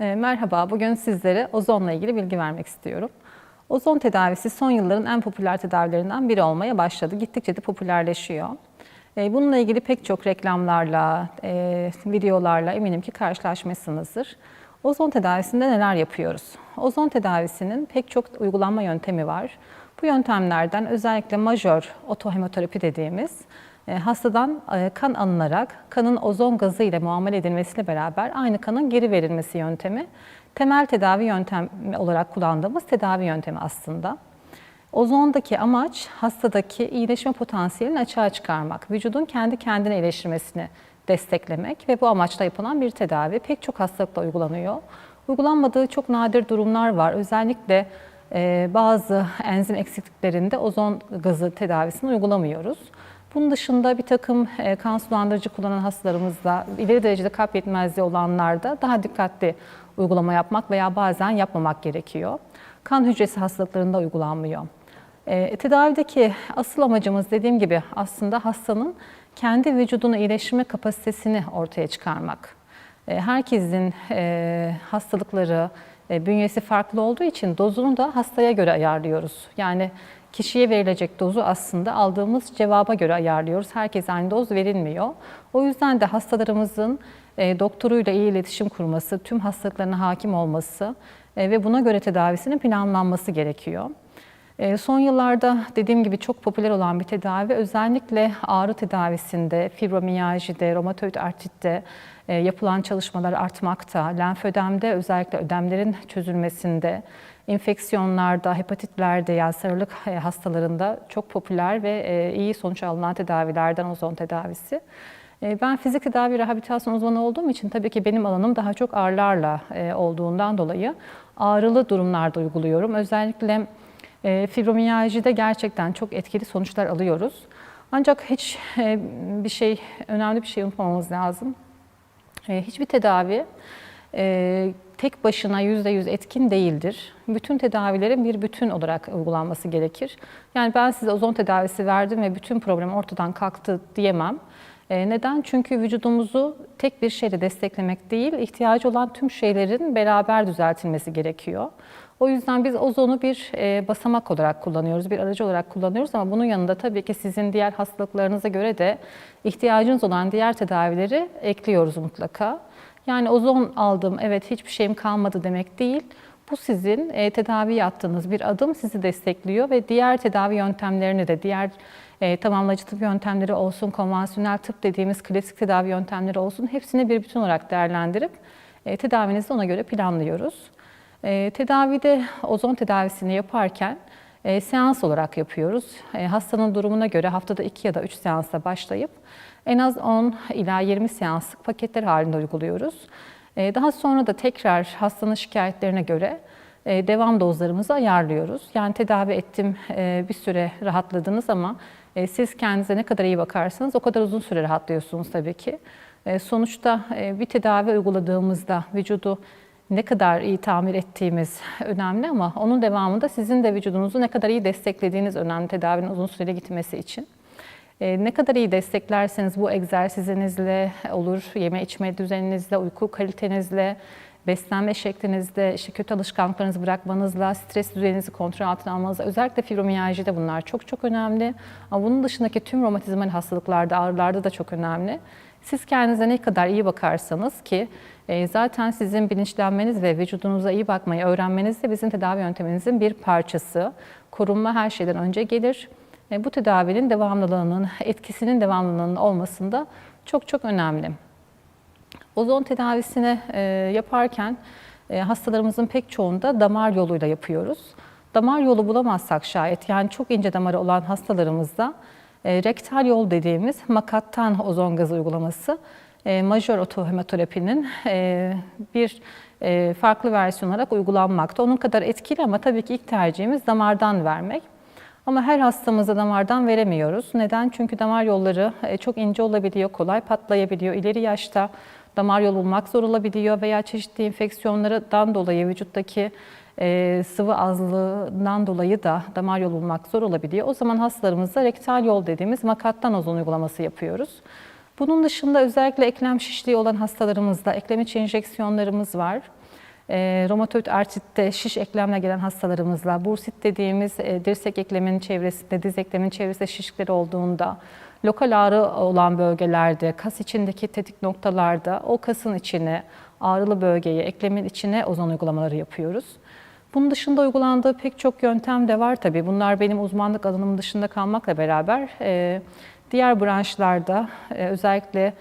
E, Merhaba, bugün sizlere ozonla ilgili bilgi vermek istiyorum. Ozon tedavisi son yılların en popüler tedavilerinden biri olmaya başladı. Gittikçe de popülerleşiyor. E, Bununla ilgili pek çok reklamlarla, e, videolarla eminim ki karşılaşmışsınızdır. Ozon tedavisinde neler yapıyoruz? Ozon tedavisinin pek çok uygulanma yöntemi var. Bu yöntemlerden özellikle majör otohemoterapi dediğimiz hastadan e, kan alınarak kanın ozon gazı ile muamele edilmesiyle beraber aynı kanın geri verilmesi yöntemi temel tedavi yöntemi olarak kullandığımız tedavi yöntemi aslında. Ozondaki amaç hastadaki iyileşme potansiyelini açığa çıkarmak, vücudun kendi kendine iyileştirmesini desteklemek ve bu amaçla yapılan bir tedavi pek çok hastalıkla uygulanıyor. Uygulanmadığı çok nadir durumlar var. Özellikle e, bazı enzim eksikliklerinde ozon gazı tedavisini uygulamıyoruz. Bunun dışında bir takım e, kan sulandırıcı kullanan hastalarımızda, ileri derecede kalp yetmezliği olanlarda daha dikkatli uygulama yapmak veya bazen yapmamak gerekiyor. Kan hücresi hastalıklarında uygulanmıyor. E, tedavideki asıl amacımız dediğim gibi aslında hastanın kendi vücudunu iyileştirme kapasitesini ortaya çıkarmak. E, herkesin e, hastalıkları, bünyesi farklı olduğu için dozunu da hastaya göre ayarlıyoruz. Yani kişiye verilecek dozu aslında aldığımız cevaba göre ayarlıyoruz. Herkese aynı doz verilmiyor. O yüzden de hastalarımızın e, doktoruyla iyi iletişim kurması, tüm hastalıklarına hakim olması e, ve buna göre tedavisinin planlanması gerekiyor. E, Son yıllarda dediğim gibi çok popüler olan bir tedavi özellikle ağrı tedavisinde, fibromiyajide, romatoid artritte e, yapılan çalışmalar artmakta. Lenfödemde özellikle ödemlerin çözülmesinde, infeksiyonlarda, hepatitlerde yani sarılık e, hastalarında çok popüler ve e, iyi sonuç alınan tedavilerden ozon tedavisi. Ben fizik tedavi rehabilitasyon uzmanı olduğum için tabii ki benim alanım daha çok ağrılarla olduğundan dolayı ağrılı durumlarda uyguluyorum. Özellikle fibromiyajide gerçekten çok etkili sonuçlar alıyoruz. Ancak hiç e, bir şey, önemli bir şey unutmamamız lazım. E, Hiçbir tedavi e, tek başına yüzde yüz etkin değildir. Bütün tedavilerin bir bütün olarak uygulanması gerekir. Yani ben size ozon tedavisi verdim ve bütün problem ortadan kalktı diyemem. Neden? Çünkü vücudumuzu tek bir şeyle desteklemek değil, ihtiyacı olan tüm şeylerin beraber düzeltilmesi gerekiyor. O yüzden biz ozonu bir e, basamak olarak kullanıyoruz, bir aracı olarak kullanıyoruz ama bunun yanında tabii ki sizin diğer hastalıklarınıza göre de ihtiyacınız olan diğer tedavileri ekliyoruz mutlaka. Yani ozon aldım, evet hiçbir şeyim kalmadı demek değil. Bu sizin e, tedaviye attığınız bir adım sizi destekliyor ve diğer tedavi yöntemlerini de, diğer e, tamamlayıcı tıp yöntemleri olsun, konvansiyonel tıp dediğimiz klasik tedavi yöntemleri olsun hepsini bir bütün olarak değerlendirip e, tedavinizi ona göre planlıyoruz. E, tedavide ozon tedavisini yaparken e, seans olarak yapıyoruz. E, hastanın durumuna göre haftada 2 ya da 3 seansa başlayıp en az 10 ila 20 seanslık paketler halinde uyguluyoruz. E, daha sonra da tekrar hastanın şikayetlerine göre e, devam dozlarımızı ayarlıyoruz. Yani tedavi ettim, e, bir süre rahatladınız ama e, siz kendinize ne kadar iyi bakarsanız o kadar uzun süre rahatlıyorsunuz tabii ki. E, Sonuçta e, bir tedavi uyguladığımızda vücudu ne kadar iyi tamir ettiğimiz önemli ama onun devamında sizin de vücudunuzu ne kadar iyi desteklediğiniz önemli tedavinin uzun süreli gitmesi için. E, Ne kadar iyi desteklerseniz bu egzersizinizle olur, yeme içme düzeninizle, uyku kalitenizle, beslenme şeklinizle, işte kötü alışkanlıklarınızı bırakmanızla, stres düzeninizi kontrol altına almanızla, özellikle fibromiyajide bunlar çok çok önemli. Ama bunun dışındaki tüm romatizmal hastalıklarda, ağrılarda da çok önemli. Siz kendinize ne kadar iyi bakarsanız ki e, zaten sizin bilinçlenmeniz ve vücudunuza iyi bakmayı öğrenmeniz de bizim tedavi yönteminizin bir parçası. Korunma her şeyden önce gelir. E, Bu tedavinin devamlılığının, etkisinin devamlılığının olmasında çok çok önemli. Ozon tedavisini e, yaparken hastalarımızın pek çoğunda damar yoluyla yapıyoruz. Damar yolu bulamazsak şayet yani çok ince damarı olan hastalarımızda e, rektal yol dediğimiz makattan ozon gazı uygulaması e, majör otohemoterapinin e, bir e, farklı versiyon olarak uygulanmakta. Onun kadar etkili ama tabii ki ilk tercihimiz damardan vermek. Ama her hastamıza damardan veremiyoruz. Neden? Çünkü damar yolları çok ince olabiliyor, kolay patlayabiliyor. İleri yaşta damar yolu bulmak zor olabiliyor veya çeşitli enfeksiyonlardan dolayı vücuttaki e, sıvı azlığından dolayı da damar yolu bulmak zor olabiliyor. O zaman hastalarımızda rektal yol dediğimiz makattan ozon uygulaması yapıyoruz. Bunun dışında özellikle eklem şişliği olan hastalarımızda eklem içi enjeksiyonlarımız var. e, romatoid artritte şiş eklemle gelen hastalarımızla, bursit dediğimiz e, dirsek ekleminin çevresinde, diz ekleminin çevresinde şişlikleri olduğunda, lokal ağrı olan bölgelerde, kas içindeki tetik noktalarda o kasın içine, ağrılı bölgeye, eklemin içine ozon uygulamaları yapıyoruz. Bunun dışında uygulandığı pek çok yöntem de var tabii. Bunlar benim uzmanlık alanım dışında kalmakla beraber e, diğer branşlarda e, özellikle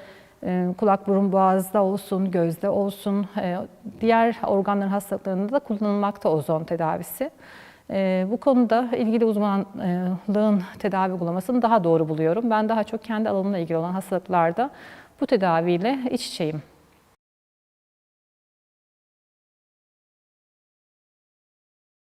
e, kulak, burun, boğazda olsun, gözde olsun, diğer organların hastalıklarında da kullanılmakta ozon tedavisi. E, bu konuda ilgili uzmanlığın tedavi uygulamasını daha doğru buluyorum. Ben daha çok kendi alanımla ilgili olan hastalıklarda bu tedaviyle iç içeyim.